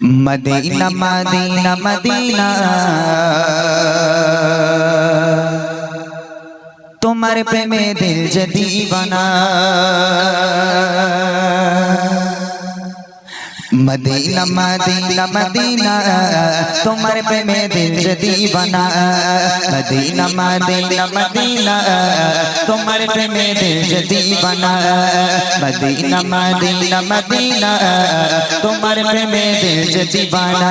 Medina Madina Madina তোমার প্রেমে দিল যে দিবানা मदीना मदीना मदीना, तुम्हारे पे मैं दिल दीवाना। मदीना मदीना मदीना, तुम्हारे पे मैं दिल दीवाना। मदीना मदीना मदीना, तुम्हारे पे मैं दिल दीवाना।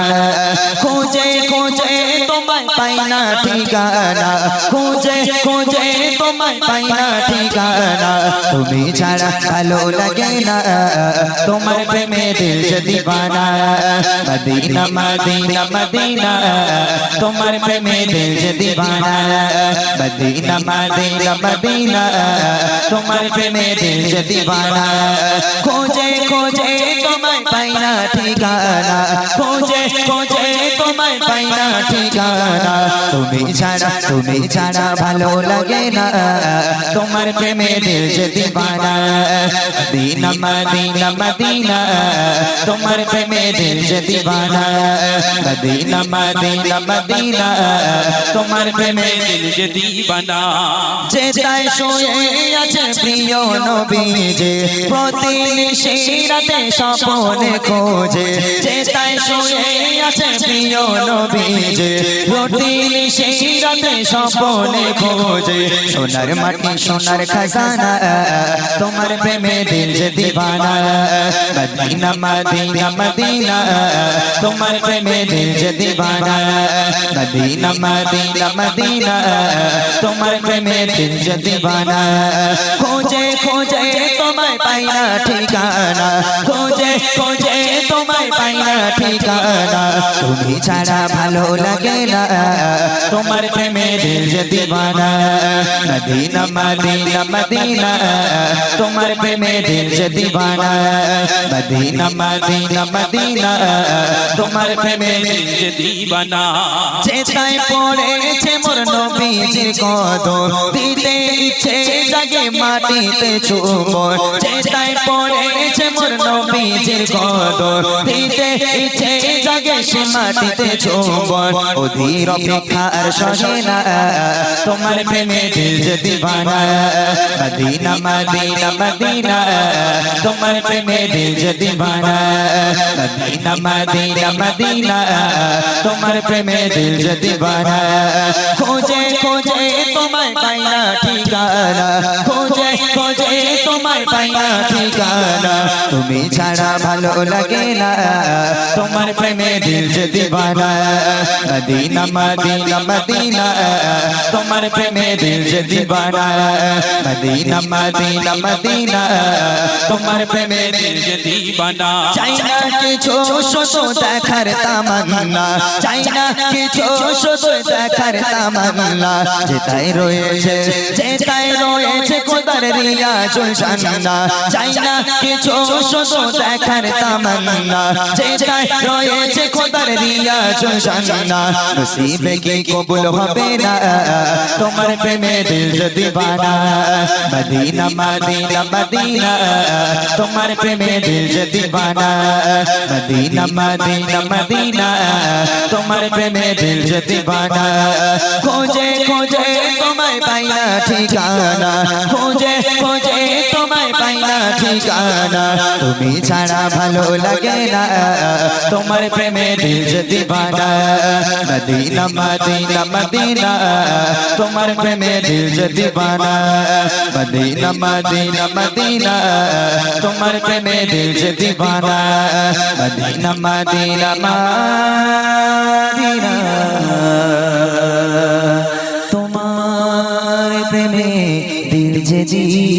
खोजे खोजे तो पाइना ठिकाना। खोजे खोजे तो पाइना ठिकाना। तुम्हें छाड़ा তুমি लगे ना লাগে पे मैं दिल দিল दीवाना, मदीना मदीना मदीना, तुम्हार पे मैं दिल से दीवाना, मदीना मदीना मदीना, तुम्हार पे मैं दिल से दीवाना। खोजे खोजे तुम्हें पाइना ठिकाना, खोजे खोजे তোমায় পাই না ঠিকানা। তুমি ছাড়া তুমি ছাড়া ভালো লাগে না। তোমার প্রেমে দিল যে দিবানা। মদিনা মদিনা মদিনা। তোমার প্রেমে দিল যে দিবানা। মদিনা মদিনা মদিনা। তোমার প্রেমে দিল যে দিবানা। যে তাই শুয়ে আছে প্রিয় নবী যে, প্রতিনিশি রাতে স্বপনে খোঁজে। যে তাই শুয়ে আছে প্রিয় নবীজ প্রতিলি সেই রাতে স্বপনে খোঁজে। সোনার মাটি, সোনার খাজানা, তোমার প্রেমে দিল যে দিবানা। মদিনা মদিনা মদিনা, তোমার প্রেমে দিল যে দিবানা। মদিনা মদিনা মদিনা, তোমার প্রেমে দিল যে দিবানা। খোঁজে খোঁজে তোমায় পাই না ঠিকানা। খোঁজে খোঁজে তোমায় পাই না ঠিকানা। তুমি ছাড়া ভালো লাগে না। তোমার দিল যে দিবানা মদিনা মদিনা মদিনা তোমার প্রেমে যে দিবানা মদিনা মদিনা মদিনা তোমার প্রেমে যে দিবানা চেতায় পড়েছে মোর নবীজির কদম দিতে ইচ্ছে জাগে মাটিতে চুমর চেতায় পড়েছে মোর নবীজির কদম দিতে ইচ্ছে জাগে সে মাটিতে চুমর অধীর অপেক্ষার সহে शोना तुम्हारे पे मेरे दिल दीवाना। मदीना मदीना मदीना तुम्हारे पे मेरे दिल दीवाना। मदीना मदीना मदीना। तुम्हारे पे मेरे दिल दीवाना। खोजे खोजे तुम्हारे पाइना ठिकाना। खोजे खोजे तुम्हारे पाइना ঠিকানা তুমি ছাড়া ভালো লাগে না। তোমার প্রেমে দিল যে দিবানা, মদিনা মদিনা মদিনা। তোমার প্রেমে দিল যে দিবানা, মদিনা মদিনা মদিনা। তোমার প্রেমে দিল যে দিবানা। চাই না কিছু শুধু দেখার তামান্না। চাই কিছু শুধু দেখার তামান্না। যেটাই রয়েছে যেটাই রয়েছে কোদার রিয়া জুলশান্না চাই না কিছু শুধু দেখার তামান্না। যেটাই রয়েছে কোদার রিয়া জুলশান্না নসিবে কি কবুল হবে না? তোমার প্রেমে দিল দিবানা মদিনা মদিনা মদিনা। তোমার প্রেমে দিল দিবানা মদিনা মদিনা মদিনা। তোমার প্রেমে দিল দিবানা খোঁজে খোঁজে তোমায় পাই না ঠিকানা। খোঁজে খোঁজে না ঠিকানা তুমি ছাড়া ভালো লাগে না। তোমার প্রেমে দিল যে দিবানা, মদিনা মদিনা মদিনা। তোমার প্রেমে দিল যে দিবানা, মদিনা মদিনা মদিনা। তোমার প্রেমে দিল যে দিবানা, মদিনা মদিনা মদিনা। তোমার প্রেমে দিল যে জীবনা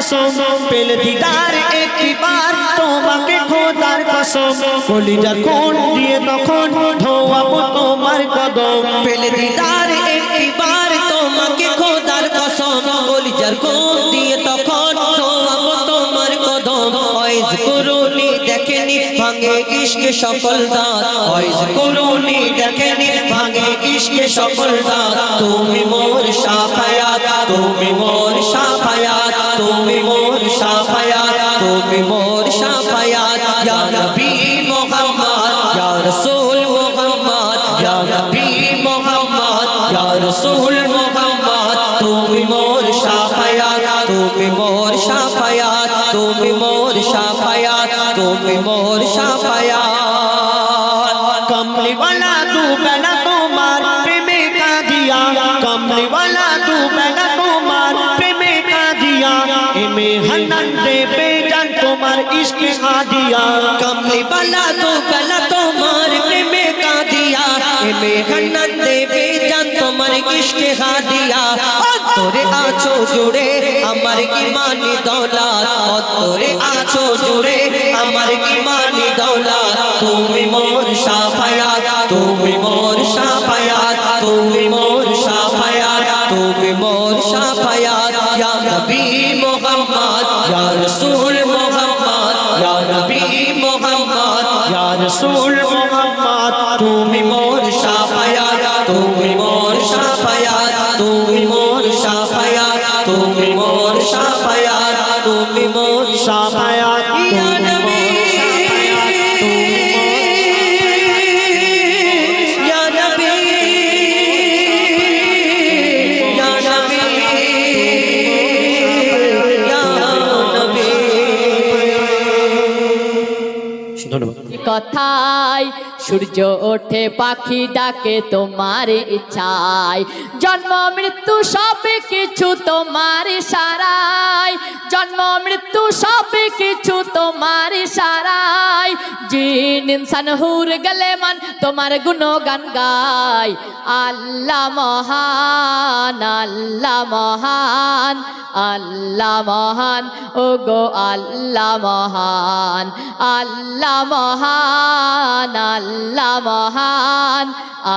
কসম, পেলে দিদার একবার তোমাকে খোদার কসম। কলিজার কোন দিয়ে তখন ধোয়াবো তোমার কদম। পেলে দিদার ইশকে সকল দাঁত। ওয়াইজ করুনি দেখেনি ভাঙে ইশকে সকল দাঁত। তুমি মোর সাফায়াত, তুমি মোর সাফায়াত, তুমি এমে হান্নান দে বেজান তোমার ইশক হাদিয়া। তোরে আছো জুড়ে আমার কি মানি দৌলত? তোরে আছো জুড়ে আমার কি মানি দৌলত? তুমি মোর শাফায়াত তুমি মোর শাফায়াত তুমি মোর শাফায়াত তুমি মোর শাফায়াত ইয়া নবী মুহাম্মদ, ইয়া রাসূল ধন্যবাদ কথায় সূর্য ওঠে, পাখি ডাকে তোমার ইচ্ছায়। জন্ম, মৃত্যু সব কিছু তোমার সারাই জন্ম, মৃত্যু সব কিছু তোমার সারাই জিন, ইনসান, হুর গলে মান তোমার গুণগান গায়। আল্লাহ মহান আল্লাহ মহান আল্লাহ মহান ও গো আল্লাহ মহান আল্লাহ মহান, আল্লাহ মহান,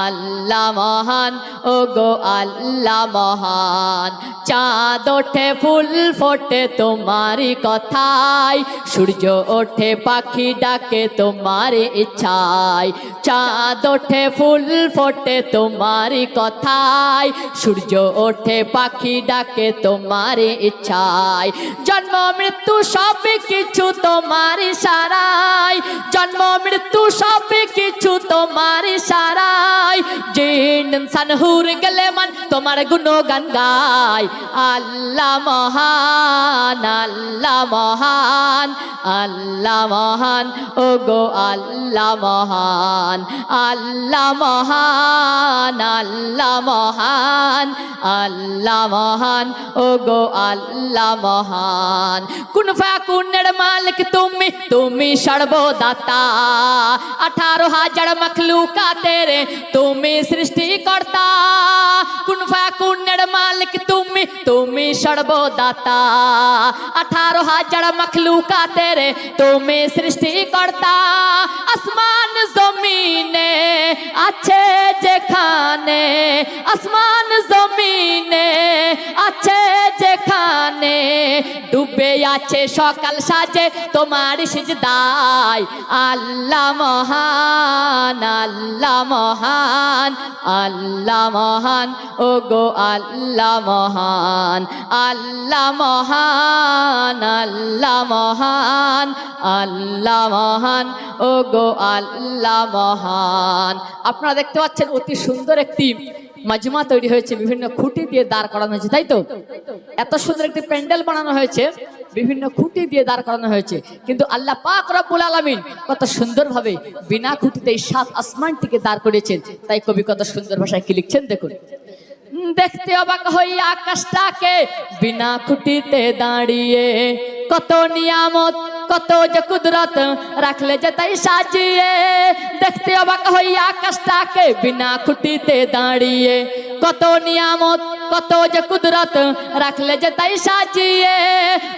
আল্লাহ মহান ও গো আল্লাহ মহান। চাঁদ ওঠে, ফুল ফোটে তোমারই কথায়, সূর্য ওঠে, পাখি ডাকে তোমার ইচ্ছায়। চাঁদ ওঠে, ফুল ফোটে তোমারই কথায়। সূর্য ওঠে, পাখি ডাকে তোমার ইচ্ছায়। জন্ম, মৃত্যু সব কিছু তোমার সারাই জন্ম, মৃত্যু সব কিছু তোমার সারাই জিন ইনসান হুর গেলে মান তোমার গুণগান গায়। আল্লাহ মহান আল্লাহ মহান আল্লাহ মহান ও গো আল্লাহ মহান, আল্লাহ মহান আল্লাহ মহান আল্লাহ মহান ও গো আল্লাহ মহান। কুন ফাকুনের মালিক তুমি তুমি সর্বদাতা। আঠারো হাজার মখলুকা তেরে তুমি সৃষ্টিকর্তা। কুন ফাকুনের মালিক তুমি তুমি সর্বদাতা। আঠারো হাজার মখলুকা তেরে তুমি সৃষ্টিকর্তা। আসমান জমিনে আছে যেখানে আসমান জমিনে আছে, সকাল সাজে তোমার সিজদায়। আল্লাহ মহান আল্লাহ মহান আল্লাহ মহান ও গো আল্লাহ মহান আল্লাহ মহান আল্লাহ মহান আল্লাহ মহান ও গো আল্লাহ মহান। আপনারা দেখতে পাচ্ছেন অতি সুন্দর একটি মাজমা তৈরি হয়েছে, বিভিন্ন খুঁটি দিয়ে দাঁড় করানো হয়েছে, তাই তো? এত সুন্দর একটি প্যান্ডেল বানানো হয়েছে, বিভিন্ন খুঁটি দিয়ে দাঁড় করানো হয়েছে, কিন্তু আল্লাহ পাক রব্বুল আলামিন কত সুন্দরভাবে বিনা খুঁটিতে এই সাত আসমানটিকে দাঁড় করিয়েছেন, তাই কবি কত সুন্দর ভাষায় কি লিখছেন দেখুন? দেখতে অবাক হই আকাশটাকে, বিনা খুঁটিতে দাঁড়িয়ে কত নিয়ামত, কত যে কুদরত রাখলে যে তাই সাজিয়ে, দেখতে অবাক হই আকাশটাকে বিনা খুঁটিতে দাঁড়িয়ে কত নিয়ামত, কত যে কুদরত রাখলে যে তাই সাজিয়ে,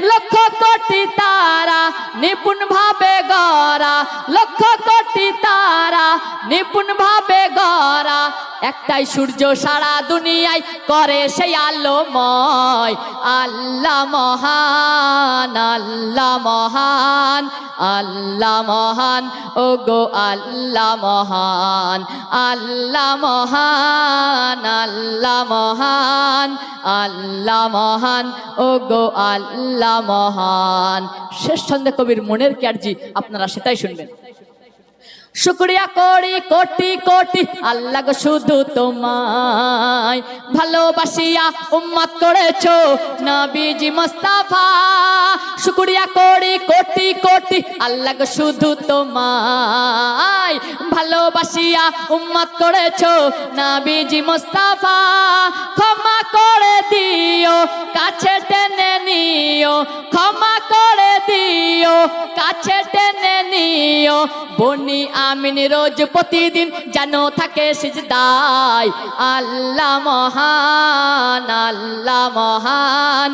লক্ষ কোটি তারা নিপুণ ভাবে গড়া, লক্ষ কোটি তারা নিপুণ ভাবে গড়া। একটাই সূর্য সারা দুনিয়ায় করে সেই আলোময়, আল্লাহ মহান আল্লাহ মহান আল্লাহ মহান ও গো আল্লাহ মহান আল্লাহ মহান, আল্লাহ মহান, আল্লাহ মহান ও গো আল্লাহ মহান। শেষ ছন্দে কবির মনের ক্যার্জি, আপনারা সেটাই শুনবেন। শুক্রিয়া করি কোটি কোটি, আল্লাহ শুধু তোমায়। ভালোবাসিয়া উম্মত করেছ নবীজি মোস্তাফা। শুক্রিয়া করি কোটি কোটি, আল্লাহ শুধু তোমায়। ভালোবাসিয়া উম্মত করেছ নবীজি মোস্তাফা। ক্ষমা করে দিও, কাছে টেনে নিও। ক্ষমা করে দিও, কাছে টেনে নিও। বনি আমিন রোজ প্রতিদিন যেন থাকে সিজদায়। আল্লাহ মহান আল্লাহ মহান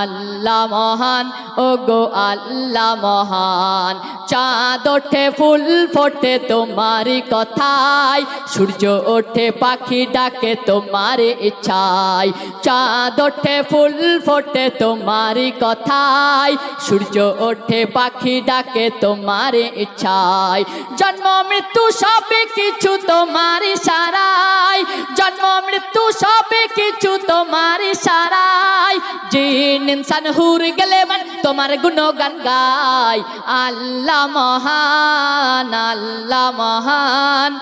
আল্লাহ মহান ও গো আল্লাহ মহান। চাঁদ ওঠে, ফুল ফোটে তোমারই কথায়, সূর্য ওঠে, পাখি ডাকে তোমার ইচ্ছায়। চাঁদ ওঠে, ফুল ফোটে তোমারই কথায়, সূর্য ওঠে, পাখি ডাকে তোমার ইচ্ছায়। জন্ম মৃত্যু সবে কিছু তোমার সারাই। জন্ম মৃত্যু সবে কিছু তোমার সারাই। জিন ইনসান হুর গেলে মান তোমার গুণগান গাই আল্লাহ মহান আল্লাহ মহান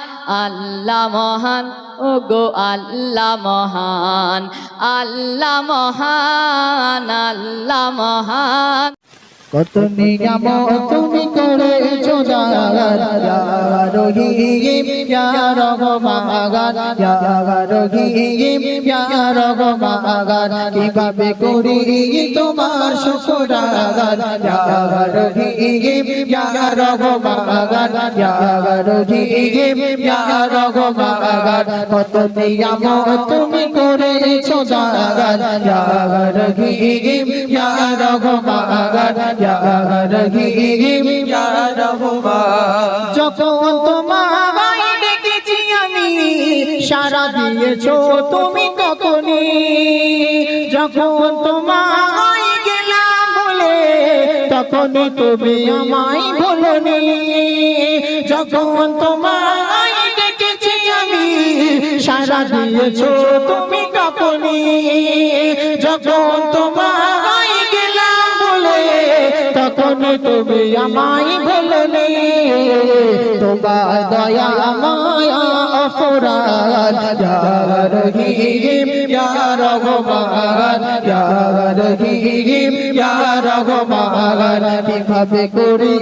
আল্লাহ মহান ও গো আল্লাহ মহান আল্লাহ মহান আল্লাহ মহান। কত নিয়ম তুমি করেছ দাগার রহিম ইয়া রহমান ইয়া রহিম ইয়া রহমান কীভাবে করি তোমার শুকরাগান ইয়া ইয়া ইয়া ইয়া কত নিয়ম তুমি করেছ দাগার ইয়া রহিম ইয়া রহমান ইয়া রহিম ইয়া রহমান যখন ডেকেছি আমি সারা দিয়েছ তুমি তখনই, যখন তোমায় গেলাম বলে তুমি আমায় বলনি যখন তোমায় ডেকেছি আমি সারা দিয়েছ তুমি তখনই যখন বলে তখন তুমি আমায় ভুলনি তোমার দয়া মায়া অপরাধ যার রহিম যার রহমান যার রহিম যার রহমান, কীভাবে করি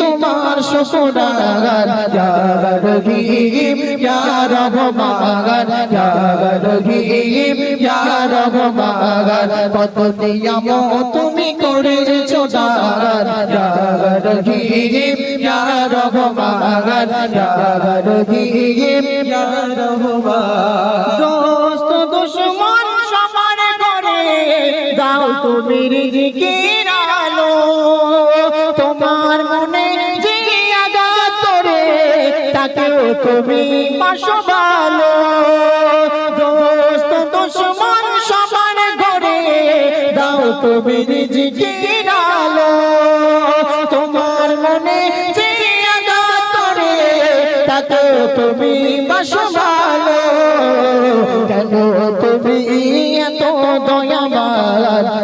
তোমার শুকরান যার রহিম যার রহমান যার রহিম যার রহমান, কত নিয়ম তুমি করেছ দার যার রহিম যার রহিম যার রহমান দোস্ত দুশ্মন সবার করে দাও তুমি রিজিকের আলো। তোমার মনে যে আঘাত করে, তাকেও তুমি পাশো ভালো দোস্ত দুশ্মন সবার ঘরে, দাও তুমি রিজিকের আলো। তোমার মনে যে আঘাত করে, তাকেও তুমি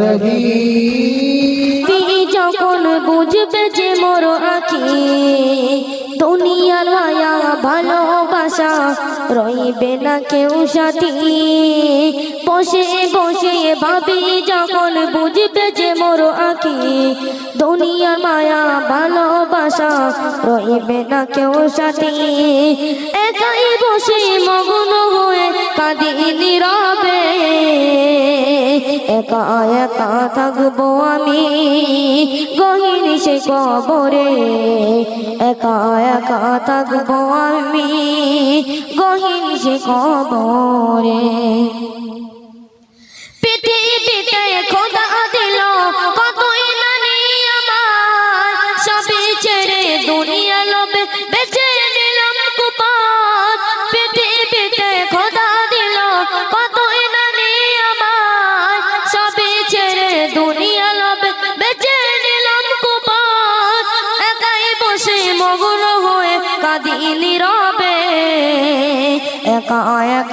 রহিম যখন বুঝবে যে মোর আখি দুনিয়ার মায়া ভালোবাসা রইবে না কেউ সাথী বসে বসে ভাবি যখন বুঝবে যে মোর আখি দুনিয়ার মায়া ভালোবাসা রইবে না কেউ সাথী একাই বসে মগ্ন হয়ে কাঁদি নীরবে। একা একা থাকব আমি গহীন সে কবরে। একা একা থাকব আমি গহীন সে কবরে। পৃথিবীতে খোদা দিল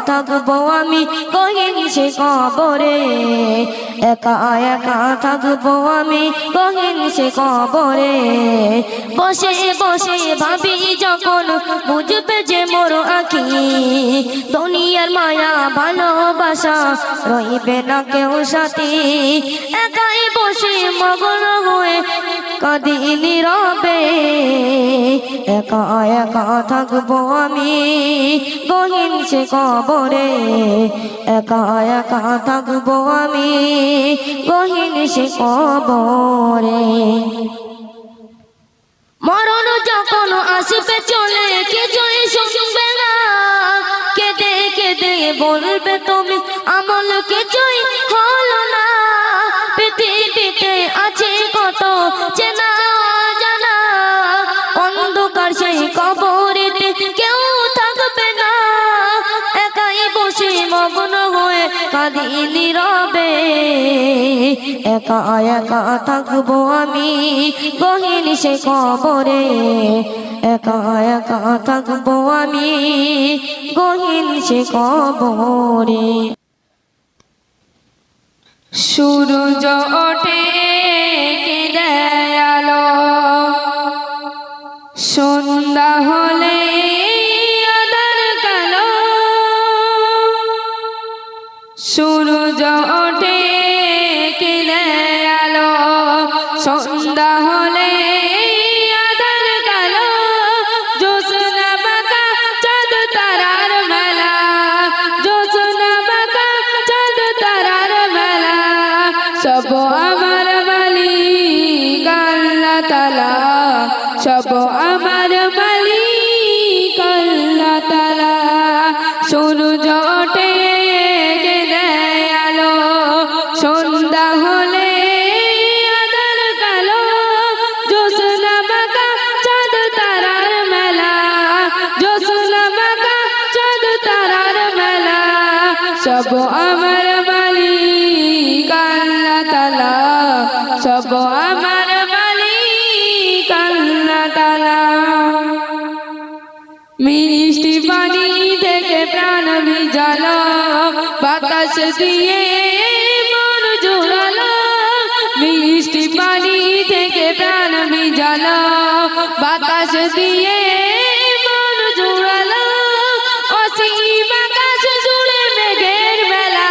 থাকব আমি গহীন সে কবরে। একা একা থাকব আমি গহীন সে কবরে। বসে বসে ভাবি যখন বুঝবে যে মোর আখি, দুনিয়ার মায়া ভালোবাসা রইবে না কেউ সাথী। একাই বসে মগ্ন হয়ে কাঁদি নীরবে। একা একা থাকব আমি গহীন সে কবরে একা একা থাকব আমি, গহীন সে কবরে। মরণ যখন আসবে চলে কিছুই শুনবে না? কেঁদে কেঁদে বলবে তুমি, আমল কিছুই হলো না। পৃথিবীতে আছে কত চেনা নীরবে একা একা থাকব আমি। গহীন সে কবরে, একা একা থাকব আমি। গহীন সে কবরে। সূরজ ওঠে আলো। সন্ধ্যা হলে সূরজ ওঠে কিনে আলো সন্ধ্যা বাতাস দিয়ে মন জোড়ালো, মিষ্টি পানি থেকে প্রাণ ভিজালো। বাতাস দিয়ে মন জোড়ালো, অসীম আকাশ জুড়ে মেঘের বেলা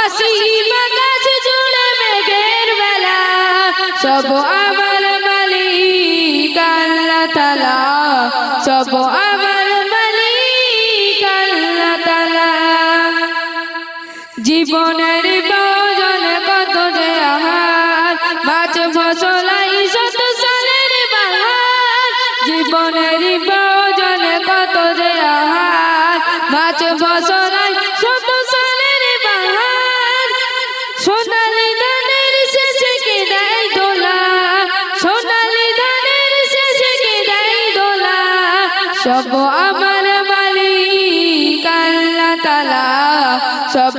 অসীম আকাশ জুড়ে মেঘের বেলা সব ফসলাই শত সালের বাহার। সোনালি ধানের শেষে কে দেয় দোলা? সোনালি ধানের শেষে কে দেয় দোলা? সব আমার মালিক, আল্লাহ তালা সব